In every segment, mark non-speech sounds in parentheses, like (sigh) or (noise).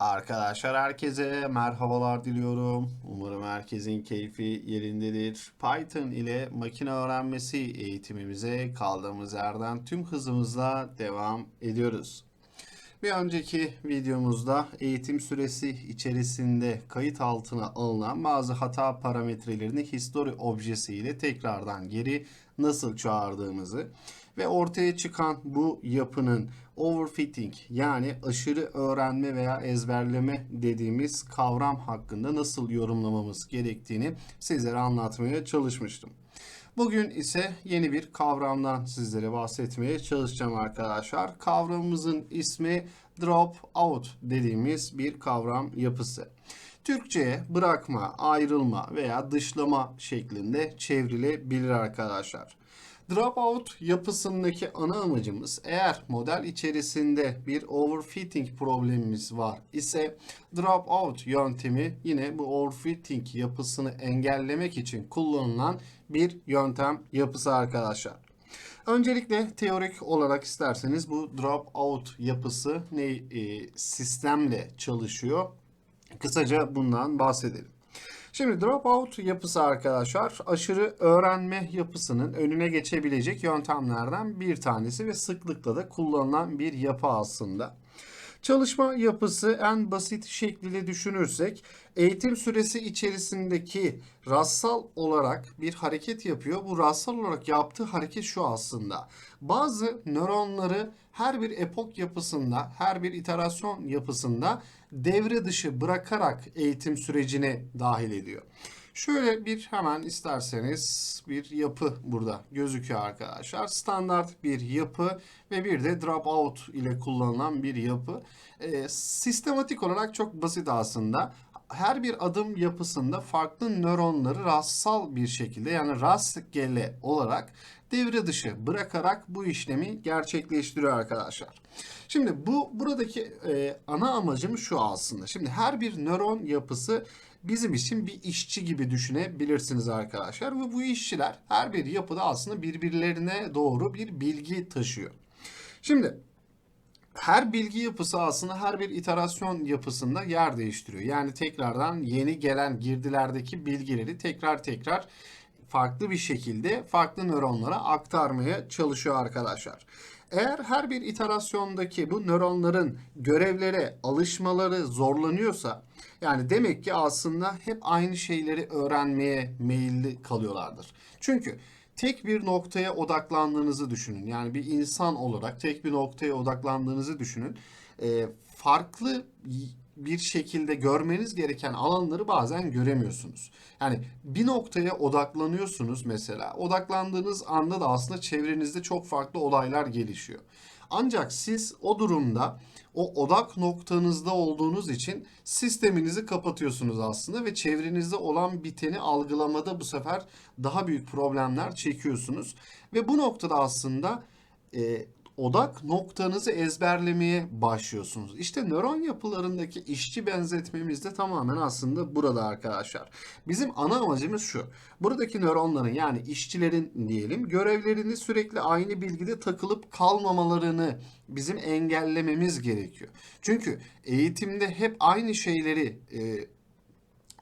Arkadaşlar herkese merhabalar diliyorum. Umarım herkesin keyfi yerindedir. Python ile makine öğrenmesi eğitimimize kaldığımız yerden tüm hızımızla devam ediyoruz. Bir önceki videomuzda eğitim süresi içerisinde kayıt altına alınan bazı hata parametrelerini history objesi ile tekrardan geri nasıl çağırdığımızı ve ortaya çıkan bu yapının overfitting yani aşırı öğrenme veya ezberleme dediğimiz kavram hakkında nasıl yorumlamamız gerektiğini sizlere anlatmaya çalışmıştım. Bugün ise yeni bir kavramdan sizlere bahsetmeye çalışacağım arkadaşlar. Kavramımızın ismi drop out dediğimiz bir kavram yapısı. Türkçe'ye bırakma, ayrılma veya dışlama şeklinde çevrilebilir arkadaşlar. Dropout yapısındaki ana amacımız eğer model içerisinde bir overfitting problemimiz var ise dropout yöntemi yine bu overfitting yapısını engellemek için kullanılan bir yöntem yapısı arkadaşlar. Öncelikle teorik olarak isterseniz bu dropout yapısı ne e, sistemle çalışıyor? Kısaca bundan bahsedelim. Şimdi dropout yapısı arkadaşlar aşırı öğrenme yapısının önüne geçebilecek yöntemlerden bir tanesi ve sıklıkla da kullanılan bir yapı aslında. Çalışma yapısı en basit şekliyle düşünürsek eğitim süresi içerisindeki rastsal olarak bir hareket yapıyor. Bu rastsal olarak yaptığı hareket şu aslında. Bazı nöronları her bir epok yapısında, her bir iterasyon yapısında devre dışı bırakarak eğitim sürecine dahil ediyor. Şöyle bir hemen isterseniz bir yapı burada gözüküyor arkadaşlar. Standart bir yapı ve bir de dropout ile kullanılan bir yapı. E, sistematik olarak çok basit aslında. Her bir adım yapısında farklı nöronları rastsal bir şekilde yani rastgele olarak devre dışı bırakarak bu işlemi gerçekleştiriyor arkadaşlar. Şimdi bu buradaki e, ana amacım şu aslında. Şimdi her bir nöron yapısı bizim için bir işçi gibi düşünebilirsiniz arkadaşlar. Ve bu işçiler her bir yapıda aslında birbirlerine doğru bir bilgi taşıyor. Şimdi her bilgi yapısı aslında her bir iterasyon yapısında yer değiştiriyor. Yani tekrardan yeni gelen girdilerdeki bilgileri tekrar tekrar farklı bir şekilde farklı nöronlara aktarmaya çalışıyor arkadaşlar. Eğer her bir iterasyondaki bu nöronların görevlere alışmaları zorlanıyorsa yani demek ki aslında hep aynı şeyleri öğrenmeye meyilli kalıyorlardır. Çünkü tek bir noktaya odaklandığınızı düşünün. Yani bir insan olarak tek bir noktaya odaklandığınızı düşünün. E, farklı bir şekilde görmeniz gereken alanları bazen göremiyorsunuz. Yani bir noktaya odaklanıyorsunuz mesela. Odaklandığınız anda da aslında çevrenizde çok farklı olaylar gelişiyor. Ancak siz o durumda o odak noktanızda olduğunuz için sisteminizi kapatıyorsunuz aslında ve çevrenizde olan biteni algılamada bu sefer daha büyük problemler çekiyorsunuz. Ve bu noktada aslında e, odak noktanızı ezberlemeye başlıyorsunuz. İşte nöron yapılarındaki işçi benzetmemiz de tamamen aslında burada arkadaşlar. Bizim ana amacımız şu. Buradaki nöronların yani işçilerin diyelim görevlerini sürekli aynı bilgide takılıp kalmamalarını bizim engellememiz gerekiyor. Çünkü eğitimde hep aynı şeyleri e,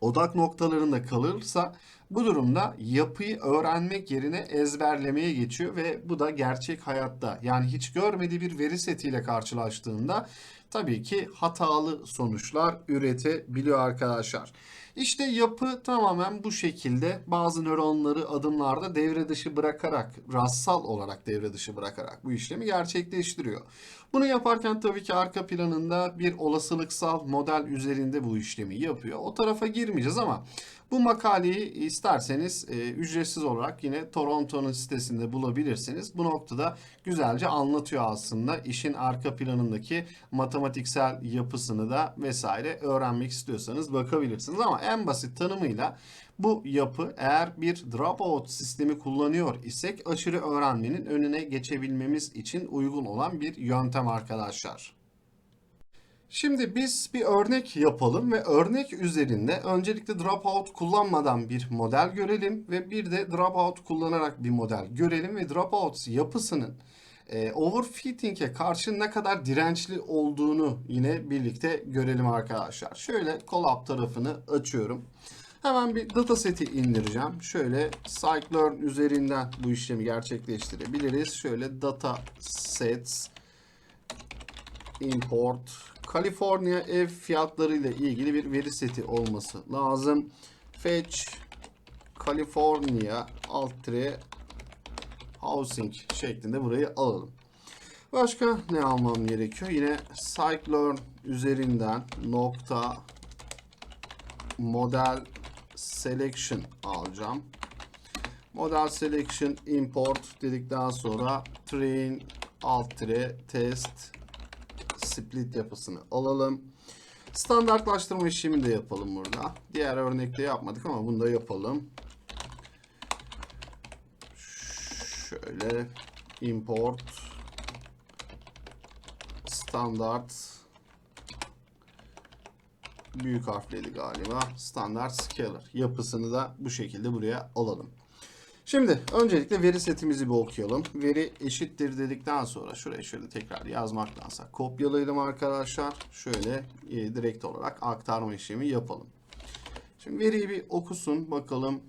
odak noktalarında kalırsa bu durumda yapıyı öğrenmek yerine ezberlemeye geçiyor ve bu da gerçek hayatta yani hiç görmediği bir veri setiyle karşılaştığında tabii ki hatalı sonuçlar üretebiliyor arkadaşlar. İşte yapı tamamen bu şekilde bazı nöronları adımlarda devre dışı bırakarak, rastsal olarak devre dışı bırakarak bu işlemi gerçekleştiriyor. Bunu yaparken tabii ki arka planında bir olasılıksal model üzerinde bu işlemi yapıyor. O tarafa girmeyeceğiz ama bu makaleyi isterseniz e, ücretsiz olarak yine Toronto'nun sitesinde bulabilirsiniz. Bu noktada güzelce anlatıyor aslında işin arka planındaki matematiksel yapısını da vesaire öğrenmek istiyorsanız bakabilirsiniz. Ama en basit tanımıyla bu yapı eğer bir dropout sistemi kullanıyor isek aşırı öğrenmenin önüne geçebilmemiz için uygun olan bir yöntem arkadaşlar. Şimdi biz bir örnek yapalım ve örnek üzerinde öncelikle dropout kullanmadan bir model görelim ve bir de dropout kullanarak bir model görelim ve dropout yapısının e, overfitting'e karşı ne kadar dirençli olduğunu yine birlikte görelim arkadaşlar. Şöyle collab tarafını açıyorum. Hemen bir dataseti indireceğim. Şöyle scikit-learn üzerinden bu işlemi gerçekleştirebiliriz. Şöyle datasets import California ev fiyatları ile ilgili bir veri seti olması lazım. Fetch California alt housing şeklinde burayı alalım. Başka ne almam gerekiyor? Yine scikit-learn üzerinden nokta model selection alacağım. Model selection import dedikten sonra train alt test split yapısını alalım. Standartlaştırma işlemini de yapalım burada. Diğer örnekte yapmadık ama bunu da yapalım. Şöyle import standart büyük harfliydi galiba. Standart scalar yapısını da bu şekilde buraya alalım. Şimdi öncelikle veri setimizi bir okuyalım. Veri eşittir dedikten sonra şuraya şöyle tekrar yazmaktansa kopyalayalım arkadaşlar. Şöyle e, direkt olarak aktarma işlemi yapalım. Şimdi veriyi bir okusun bakalım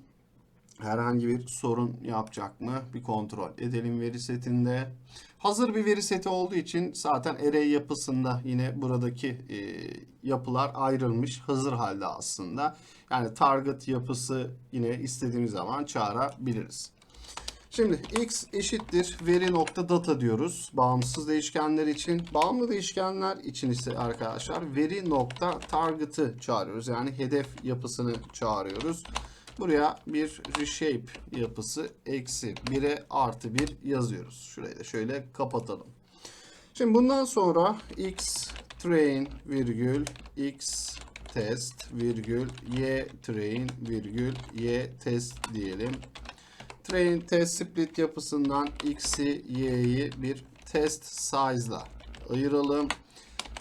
herhangi bir sorun yapacak mı? Bir kontrol edelim veri setinde. Hazır bir veri seti olduğu için zaten array yapısında yine buradaki e, yapılar ayrılmış. Hazır halde aslında. Yani target yapısı yine istediğimiz zaman çağırabiliriz. Şimdi x eşittir veri nokta data diyoruz. Bağımsız değişkenler için. Bağımlı değişkenler için ise arkadaşlar veri nokta target'ı çağırıyoruz. Yani hedef yapısını çağırıyoruz. Buraya bir reshape yapısı eksi 1'e artı 1 yazıyoruz. Şurayı da şöyle kapatalım. Şimdi bundan sonra x train virgül x test virgül y train virgül y test diyelim. Train test split yapısından x'i y'yi bir test size'la ayıralım.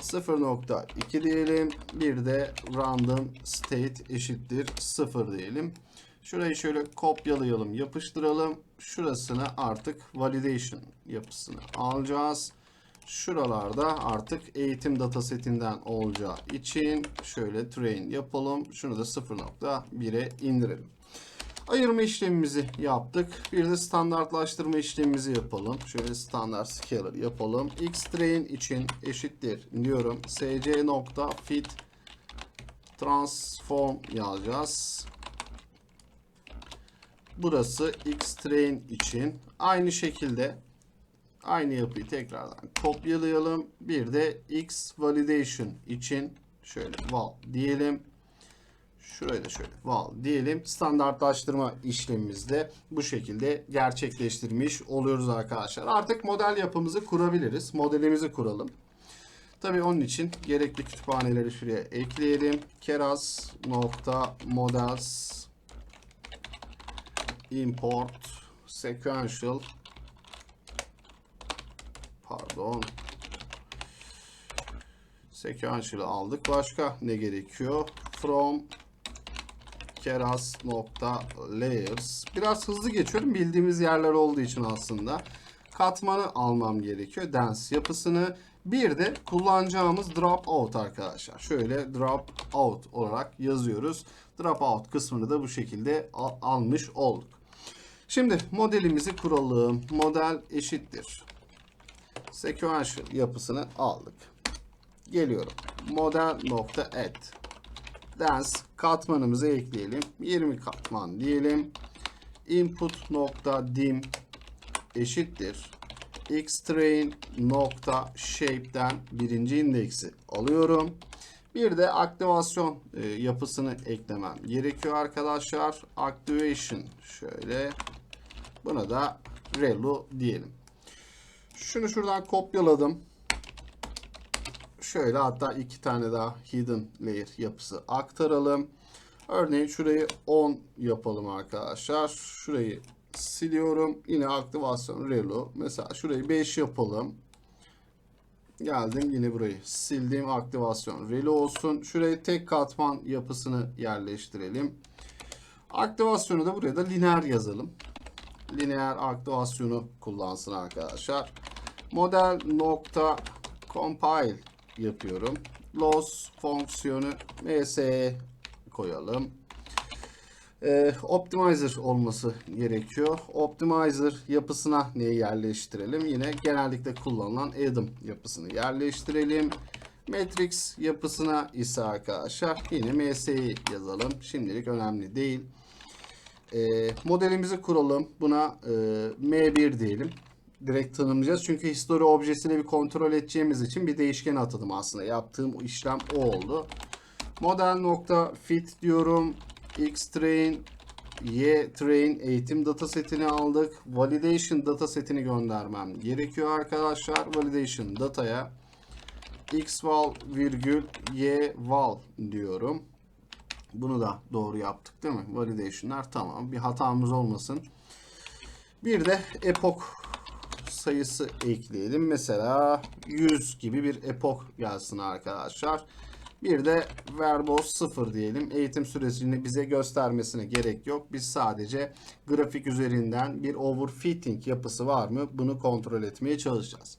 0.2 diyelim. Bir de random state eşittir 0 diyelim. Şurayı şöyle kopyalayalım, yapıştıralım. Şurasını artık validation yapısını alacağız. Şuralarda artık eğitim datasetinden olacağı için şöyle train yapalım. Şunu da 0.1'e indirelim. Ayırma işlemimizi yaptık. Bir de standartlaştırma işlemimizi yapalım. Şöyle standart scalar yapalım. X train için eşittir diyorum. sc nokta fit transform yazacağız. Burası X train için. Aynı şekilde aynı yapıyı tekrardan kopyalayalım. Bir de X validation için şöyle val diyelim. Şuraya da şöyle val diyelim. Standartlaştırma işlemimizde bu şekilde gerçekleştirmiş oluyoruz arkadaşlar. Artık model yapımızı kurabiliriz. Modelimizi kuralım. Tabii onun için gerekli kütüphaneleri şuraya ekleyelim. Keras nokta models import sequential pardon sequential aldık. Başka ne gerekiyor? From keras nokta layers. Biraz hızlı geçiyorum. Bildiğimiz yerler olduğu için aslında. Katmanı almam gerekiyor. Dense yapısını. Bir de kullanacağımız drop out arkadaşlar. Şöyle drop out olarak yazıyoruz. Drop out kısmını da bu şekilde al almış olduk. Şimdi modelimizi kuralım. Model eşittir. Sequential yapısını aldık. Geliyorum. Model nokta add. Dance katmanımızı ekleyelim. 20 katman diyelim. Input nokta dim eşittir. Xtrain nokta shape'den birinci indeksi alıyorum. Bir de aktivasyon e, yapısını eklemem gerekiyor arkadaşlar. Activation şöyle. Buna da relu diyelim. Şunu şuradan kopyaladım. Şöyle hatta iki tane daha hidden layer yapısı aktaralım. Örneğin şurayı 10 yapalım arkadaşlar. Şurayı siliyorum. Yine aktivasyon relu. Mesela şurayı 5 yapalım. Geldim yine burayı sildim. Aktivasyon relu olsun. Şuraya tek katman yapısını yerleştirelim. Aktivasyonu da buraya da lineer yazalım. Lineer aktivasyonu kullansın arkadaşlar. Model nokta compile yapıyorum. Loss fonksiyonu ms'ye koyalım. Ee, optimizer olması gerekiyor. Optimizer yapısına neyi yerleştirelim? Yine genellikle kullanılan Adam yapısını yerleştirelim. Matrix yapısına ise arkadaşlar yine MS'yi yazalım. Şimdilik önemli değil. Ee, modelimizi kuralım. Buna e, M1 diyelim. Direkt tanımlayacağız. Çünkü history objesini bir kontrol edeceğimiz için bir değişken atadım aslında. Yaptığım işlem o oldu. Model nokta fit diyorum. Xtrain, YTrain eğitim datasetini aldık. Validation datasetini göndermem gerekiyor arkadaşlar. Validation dataya xval virgül yval diyorum. Bunu da doğru yaptık değil mi? Validation'lar tamam. Bir hatamız olmasın. Bir de epoch sayısı ekleyelim. Mesela 100 gibi bir epoch gelsin arkadaşlar. Bir de verbose 0 diyelim. Eğitim süresini bize göstermesine gerek yok. Biz sadece grafik üzerinden bir overfitting yapısı var mı? Bunu kontrol etmeye çalışacağız.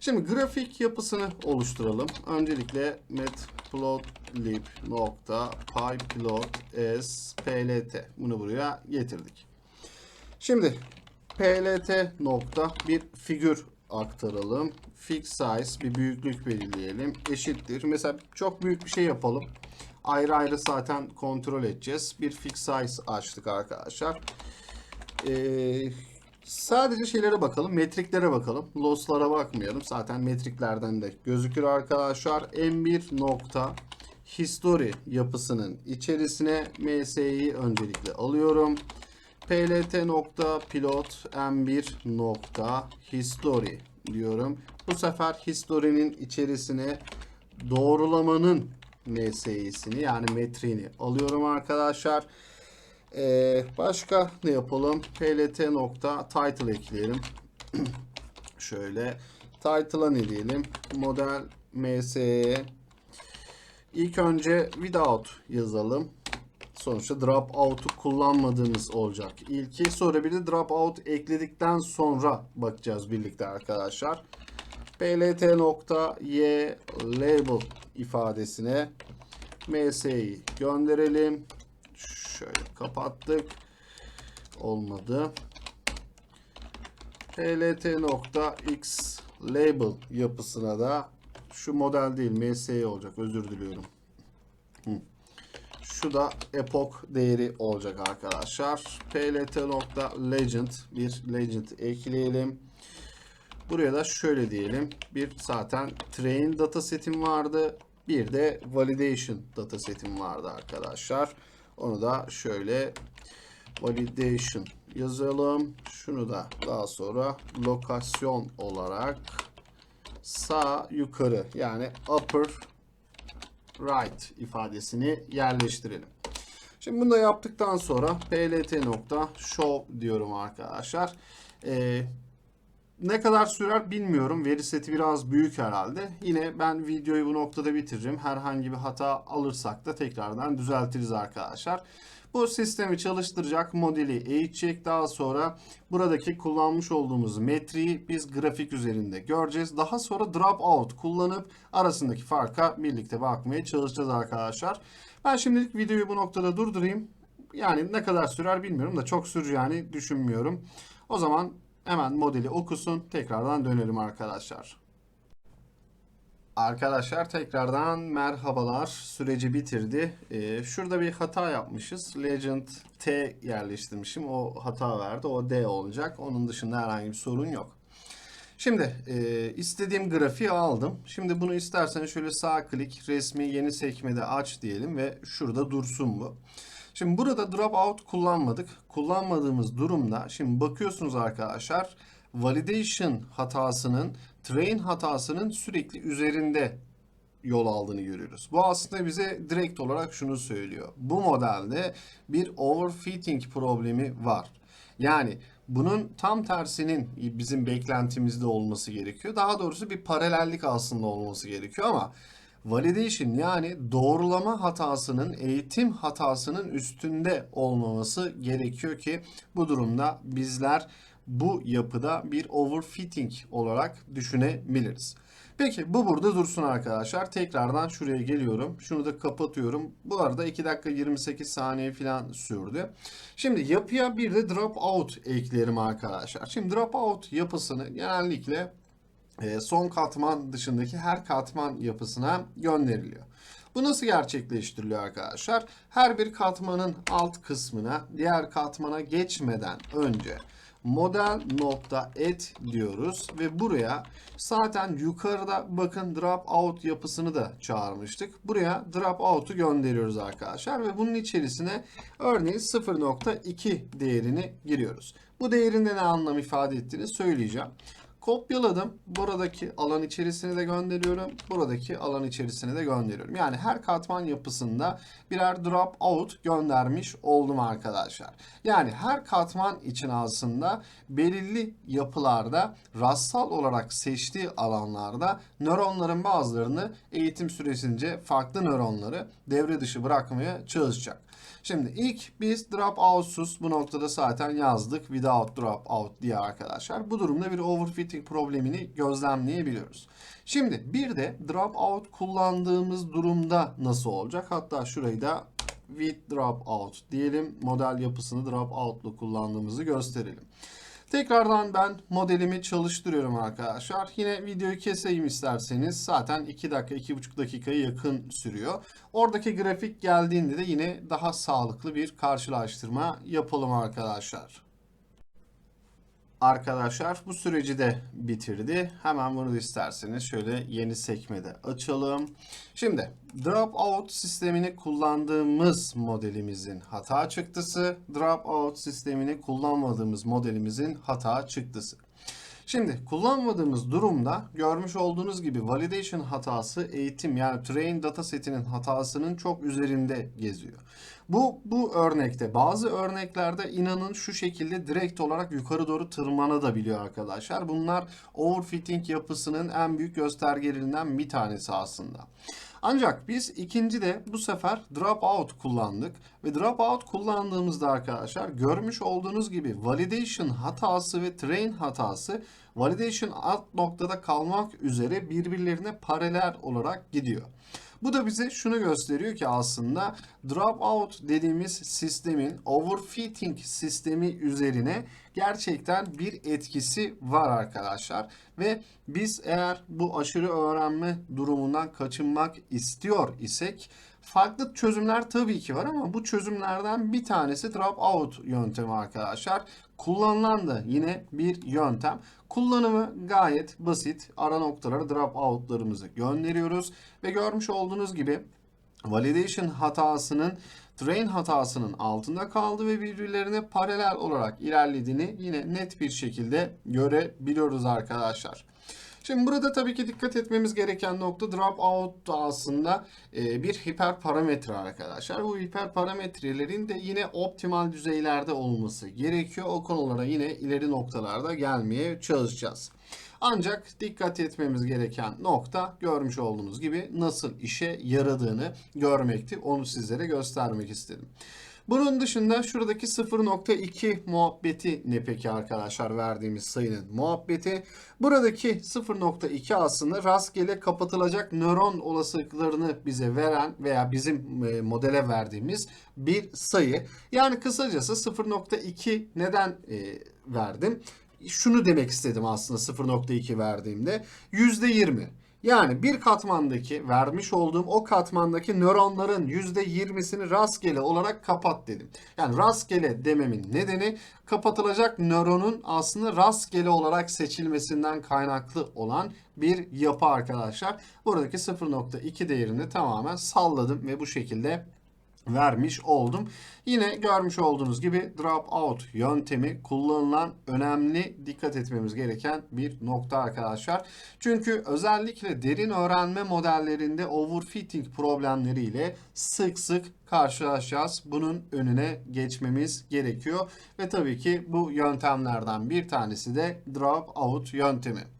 Şimdi grafik yapısını oluşturalım. Öncelikle matplotlib nokta pyplot s plt bunu buraya getirdik. Şimdi plt nokta bir figür aktaralım. Fix size bir büyüklük belirleyelim. Eşittir. Mesela çok büyük bir şey yapalım. Ayrı ayrı zaten kontrol edeceğiz. Bir fix size açtık arkadaşlar. Ee, sadece şeylere bakalım. Metriklere bakalım. Loss'lara bakmayalım. Zaten metriklerden de gözükür arkadaşlar. M1 nokta history yapısının içerisine MS'yi öncelikle alıyorum. plt nokta pilot m1 nokta history diyorum. Bu sefer history'nin içerisine doğrulamanın MS'sini yani metriğini alıyorum arkadaşlar. Ee, başka ne yapalım? plt nokta title ekleyelim. (clears throat) Şöyle title'a ne diyelim? Model MS'ye ilk önce without yazalım. Sonuçta drop out'u kullanmadığımız olacak. İlki sonra bir de drop out ekledikten sonra bakacağız birlikte arkadaşlar. plt nokta y label ifadesine ms'yi gönderelim. Şöyle kapattık. Olmadı. plt nokta x label yapısına da şu model değil ms'yi olacak. Özür diliyorum. Hı. Şu da epoch değeri olacak arkadaşlar. plt.legend bir legend ekleyelim. Buraya da şöyle diyelim. Bir zaten train datasetim vardı. Bir de validation datasetim vardı arkadaşlar. Onu da şöyle validation yazalım. Şunu da daha sonra lokasyon olarak sağ yukarı yani upper right ifadesini yerleştirelim. Şimdi bunu da yaptıktan sonra plt.show diyorum arkadaşlar. Ee, ne kadar sürer bilmiyorum. Veri seti biraz büyük herhalde. Yine ben videoyu bu noktada bitiririm. Herhangi bir hata alırsak da tekrardan düzeltiriz arkadaşlar. Bu sistemi çalıştıracak modeli eğitecek. Daha sonra buradaki kullanmış olduğumuz metriği biz grafik üzerinde göreceğiz. Daha sonra drop out kullanıp arasındaki farka birlikte bakmaya çalışacağız arkadaşlar. Ben şimdilik videoyu bu noktada durdurayım. Yani ne kadar sürer bilmiyorum da çok süreceğini düşünmüyorum. O zaman hemen modeli okusun. Tekrardan dönelim arkadaşlar. Arkadaşlar tekrardan merhabalar. Süreci bitirdi. Ee, şurada bir hata yapmışız. Legend T yerleştirmişim. O hata verdi. O D olacak. Onun dışında herhangi bir sorun yok. Şimdi e, istediğim grafiği aldım. Şimdi bunu istersen şöyle sağ klik resmi yeni sekmede aç diyelim ve şurada dursun bu. Şimdi burada drop out kullanmadık. Kullanmadığımız durumda şimdi bakıyorsunuz arkadaşlar validation hatasının train hatasının sürekli üzerinde yol aldığını görüyoruz. Bu aslında bize direkt olarak şunu söylüyor. Bu modelde bir overfitting problemi var. Yani bunun tam tersinin bizim beklentimizde olması gerekiyor. Daha doğrusu bir paralellik aslında olması gerekiyor ama validation yani doğrulama hatasının eğitim hatasının üstünde olmaması gerekiyor ki bu durumda bizler bu yapıda bir overfitting olarak düşünebiliriz. Peki bu burada dursun arkadaşlar. Tekrardan şuraya geliyorum. Şunu da kapatıyorum. Bu arada 2 dakika 28 saniye falan sürdü. Şimdi yapıya bir de drop out ekleyelim arkadaşlar. Şimdi drop out yapısını genellikle son katman dışındaki her katman yapısına gönderiliyor. Bu nasıl gerçekleştiriliyor arkadaşlar? Her bir katmanın alt kısmına diğer katmana geçmeden önce model nokta et diyoruz ve buraya zaten yukarıda bakın drop out yapısını da çağırmıştık. Buraya drop out'u gönderiyoruz arkadaşlar ve bunun içerisine örneğin 0.2 değerini giriyoruz. Bu değerinde ne anlam ifade ettiğini söyleyeceğim. Kopyaladım. Buradaki alan içerisine de gönderiyorum. Buradaki alan içerisine de gönderiyorum. Yani her katman yapısında birer drop out göndermiş oldum arkadaşlar. Yani her katman için aslında belirli yapılarda rastsal olarak seçtiği alanlarda nöronların bazılarını eğitim süresince farklı nöronları devre dışı bırakmaya çalışacak. Şimdi ilk biz drop out'suz bu noktada zaten yazdık without drop out diye arkadaşlar. Bu durumda bir overfitting problemini gözlemleyebiliyoruz. Şimdi bir de drop out kullandığımız durumda nasıl olacak? Hatta şurayı da with drop out diyelim. Model yapısını drop out'lu kullandığımızı gösterelim. Tekrardan ben modelimi çalıştırıyorum arkadaşlar. Yine videoyu keseyim isterseniz. Zaten 2 dakika, 2,5 dakikaya yakın sürüyor. Oradaki grafik geldiğinde de yine daha sağlıklı bir karşılaştırma yapalım arkadaşlar. Arkadaşlar bu süreci de bitirdi. Hemen bunu isterseniz şöyle yeni sekmede açalım. Şimdi drop out sistemini kullandığımız modelimizin hata çıktısı, drop out sistemini kullanmadığımız modelimizin hata çıktısı. Şimdi kullanmadığımız durumda görmüş olduğunuz gibi validation hatası eğitim yani train data setinin hatasının çok üzerinde geziyor. Bu bu örnekte bazı örneklerde inanın şu şekilde direkt olarak yukarı doğru tırmanabiliyor arkadaşlar. Bunlar overfitting yapısının en büyük göstergelerinden bir tanesi aslında. Ancak biz ikinci de bu sefer drop out kullandık ve drop out kullandığımızda arkadaşlar görmüş olduğunuz gibi validation hatası ve train hatası validation alt noktada kalmak üzere birbirlerine paralel olarak gidiyor. Bu da bize şunu gösteriyor ki aslında dropout dediğimiz sistemin overfitting sistemi üzerine gerçekten bir etkisi var arkadaşlar. Ve biz eğer bu aşırı öğrenme durumundan kaçınmak istiyor isek farklı çözümler tabii ki var ama bu çözümlerden bir tanesi dropout yöntemi arkadaşlar. Kullanılan da yine bir yöntem. Kullanımı gayet basit. Ara noktalara dropoutlarımızı gönderiyoruz ve görmüş olduğunuz gibi validation hatasının train hatasının altında kaldı ve birbirlerine paralel olarak ilerlediğini yine net bir şekilde görebiliyoruz arkadaşlar. Şimdi burada tabii ki dikkat etmemiz gereken nokta drop out da aslında e, bir hiper parametre arkadaşlar. Bu hiper parametrelerin de yine optimal düzeylerde olması gerekiyor. O konulara yine ileri noktalarda gelmeye çalışacağız. Ancak dikkat etmemiz gereken nokta görmüş olduğunuz gibi nasıl işe yaradığını görmekti. Onu sizlere göstermek istedim. Bunun dışında şuradaki 0.2 muhabbeti ne peki arkadaşlar verdiğimiz sayının muhabbeti. Buradaki 0.2 aslında rastgele kapatılacak nöron olasılıklarını bize veren veya bizim e, modele verdiğimiz bir sayı. Yani kısacası 0.2 neden e, verdim? Şunu demek istedim aslında 0.2 verdiğimde. %20. Yani bir katmandaki vermiş olduğum o katmandaki nöronların %20'sini rastgele olarak kapat dedim. Yani rastgele dememin nedeni kapatılacak nöronun aslında rastgele olarak seçilmesinden kaynaklı olan bir yapı arkadaşlar. Buradaki 0.2 değerini tamamen salladım ve bu şekilde vermiş oldum. Yine görmüş olduğunuz gibi drop out yöntemi kullanılan önemli dikkat etmemiz gereken bir nokta arkadaşlar. Çünkü özellikle derin öğrenme modellerinde overfitting problemleriyle sık sık karşılaşacağız. Bunun önüne geçmemiz gerekiyor ve tabii ki bu yöntemlerden bir tanesi de drop out yöntemi.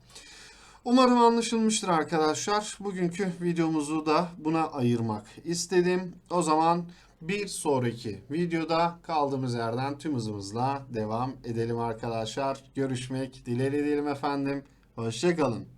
Umarım anlaşılmıştır arkadaşlar. Bugünkü videomuzu da buna ayırmak istedim. O zaman Bir sonraki videoda kaldığımız yerden tüm hızımızla devam edelim arkadaşlar. Görüşmek dileğiyle diyelim efendim. Hoşçakalın.